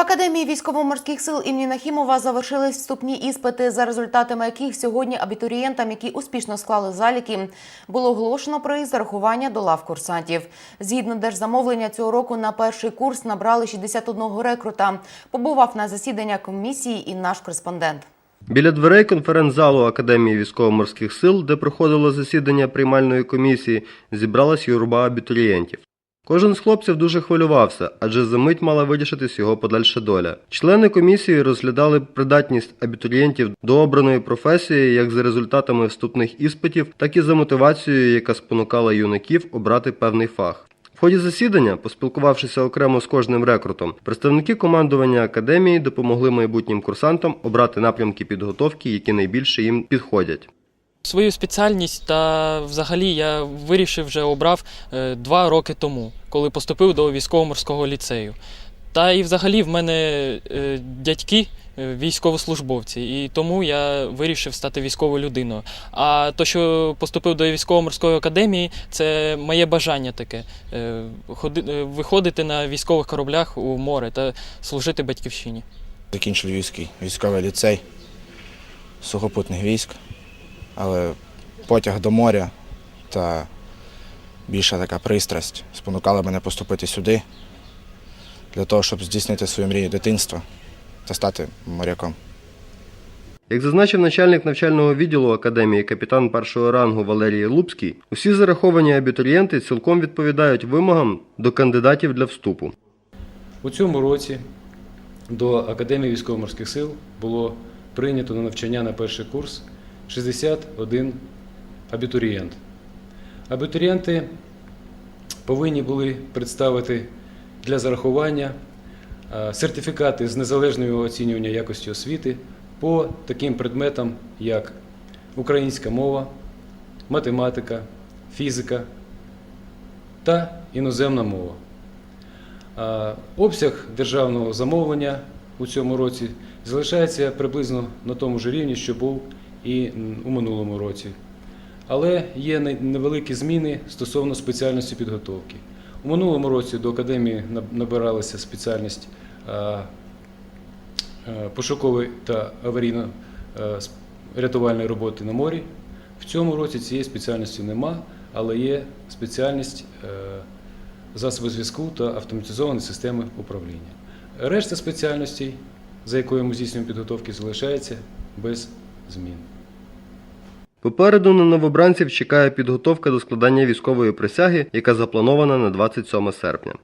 Академії військово-морських сил імені Нахімова завершились вступні іспити, за результатами яких сьогодні абітурієнтам, які успішно склали заліки, було оголошено про їх зарахування до лав курсантів. Згідно держзамовлення цього року на перший курс набрали 61 рекрута. Побував на засідання комісії і наш кореспондент. Біля дверей конференц-залу Академії військово-морських сил, де проходило засідання приймальної комісії, зібралась юрба абітурієнтів. Кожен з хлопців дуже хвилювався, адже за мить мала вирішитись його подальша доля. Члени комісії розглядали придатність абітурієнтів до обраної професії як за результатами вступних іспитів, так і за мотивацією, яка спонукала юнаків обрати певний фах. В ході засідання, поспілкувавшися окремо з кожним рекрутом, представники командування академії допомогли майбутнім курсантам обрати напрямки підготовки, які найбільше їм підходять. Свою спеціальність та взагалі я вирішив вже обрав е, два роки тому, коли поступив до військово-морського ліцею. Та і взагалі в мене е, дядьки е, військовослужбовці, і тому я вирішив стати військовою людиною. А то, що поступив до військово-морської академії, це моє бажання таке ходи- виходити на військових кораблях у море та служити батьківщині. Закінчив Львівський військовий ліцей сухопутних військ, але потяг до моря та більша така пристрасть спонукала мене поступити сюди для того, щоб здійснити свою мрію дитинства та стати моряком. Як зазначив начальник навчального відділу академії капітан першого рангу Валерій Лупський, усі зараховані абітурієнти цілком відповідають вимогам до кандидатів для вступу. У цьому році до Академії військово-морських сил було прийнято на навчання на перший курс 61 абітурієнт. Абітурієнти повинні були представити для зарахування е, сертифікати з незалежного оцінювання якості освіти по таким предметам, як українська мова, математика, фізика та іноземна мова. Обсяг державного замовлення у цьому році залишається приблизно на тому ж рівні, що був і у минулому році. Але є невеликі зміни стосовно спеціальності підготовки. У минулому році до академії наб- набиралася спеціальність пошукової та аварійно-рятувальної роботи на морі. В цьому році цієї спеціальності нема, але є спеціальність засоби зв'язку та автоматизовані системи управління. Решта спеціальностей, за якою ми здійснюємо підготовки, залишається без змін. Попереду на новобранців чекає підготовка до складання військової присяги, яка запланована на 27 серпня.